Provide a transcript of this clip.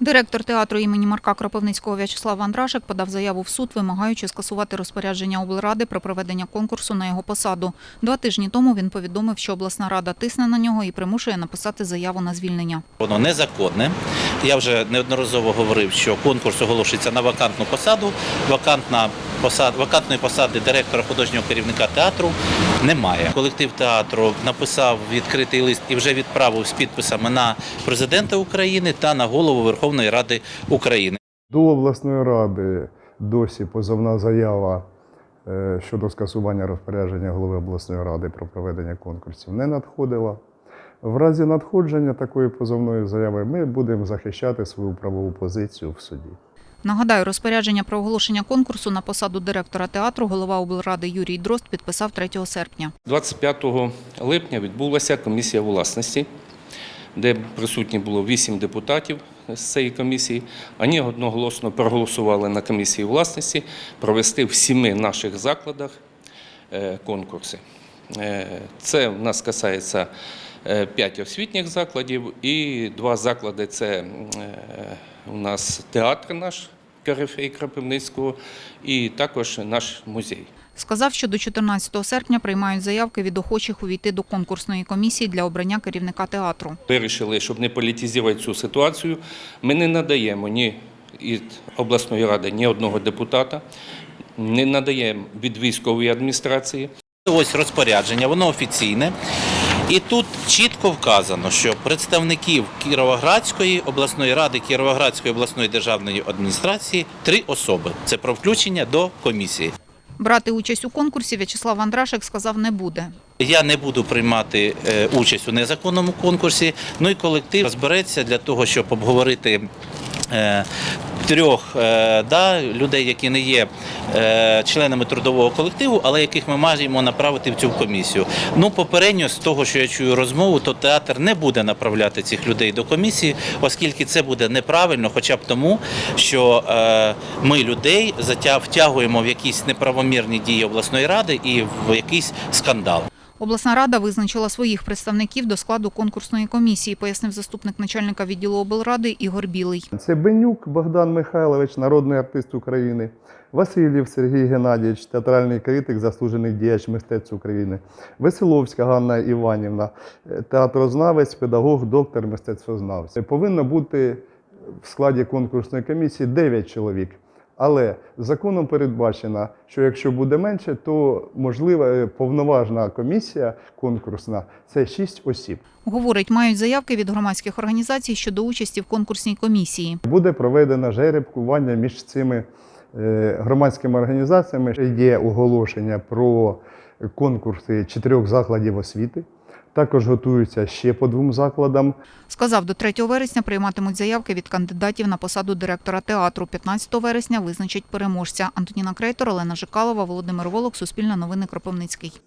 Директор театру імені Марка Кропивницького В'ячеслав Андрашик подав заяву в суд, вимагаючи скасувати розпорядження облради про проведення конкурсу на його посаду. Два тижні тому він повідомив, що обласна рада тисне на нього і примушує написати заяву на звільнення. Воно незаконне. Я вже неодноразово говорив, що конкурс оголошується на вакантну посаду. Вакантна посад, вакантної посади директора художнього керівника театру немає. Колектив театру написав відкритий лист і вже відправив з підписами на президента України та на голову Верховної Ради України. До обласної ради досі позовна заява е, щодо скасування розпорядження голови обласної ради про проведення конкурсів не надходила. В разі надходження такої позовної заяви ми будемо захищати свою правову позицію в суді. Нагадаю, розпорядження про оголошення конкурсу на посаду директора театру голова облради Юрій Дрозд підписав 3 серпня. 25 липня відбулася комісія власності, де присутні було 8 депутатів з цієї комісії. Вони одноголосно проголосували на комісії власності провести в сіми наших закладах е, конкурси. Е, Це в нас касається 5 освітніх закладів і два заклади це е, у нас театр наш Корифей Кропивницького і також наш музей. Сказав, що до 14 серпня приймають заявки від охочих увійти до конкурсної комісії для обрання керівника театру. Вирішили, щоб не політизувати цю ситуацію, ми не надаємо ні від обласної ради ні одного депутата, не надаємо від військової адміністрації. Ось розпорядження, воно офіційне. І тут чітко вказано, що представників Кіровоградської обласної ради, Кіровоградської обласної державної адміністрації три особи. Це про включення до комісії. Брати участь у конкурсі В'ячеслав Андрашик сказав не буде. Я не буду приймати е, участь у незаконному конкурсі. Ну і колектив розбереться для того, щоб обговорити. Трьох е, да, людей, які не є е, членами трудового колективу, але яких ми маємо направити в цю комісію. Ну, попередньо, з того, що я чую розмову, то театр не буде направляти цих людей до комісії, оскільки це буде неправильно, хоча б тому, що е, ми людей втягуємо в якісь неправомірні дії обласної ради і в якийсь скандал. Обласна рада визначила своїх представників до складу конкурсної комісії, пояснив заступник начальника відділу облради Ігор Білий. Це Бенюк Богдан Михайлович, народний артист України, Васильєв Сергій Геннадійович, театральний критик, заслужений діяч мистецтв України, Веселовська Ганна Іванівна, е, театрознавець, педагог, доктор мистецтвознавця. Повинно бути в складі конкурсної комісії 9 чоловік. Але законом передбачено, що якщо буде менше, то можлива е, повноважна комісія конкурсна це 6 осіб. Говорить, мають заявки від громадських організацій щодо участі в конкурсній комісії. Буде проведено жеребкування між цими е, громадськими організаціями. Є оголошення про конкурси чотирьох закладів освіти. Також готуються ще по двом закладам. Сказав, до 3 вересня прийматимуть заявки від кандидатів на посаду директора театру. 15 вересня визначать переможця. Антоніна Крейтор, Олена Жикалова, Володимир Волок, Суспільне новини Кропивницький.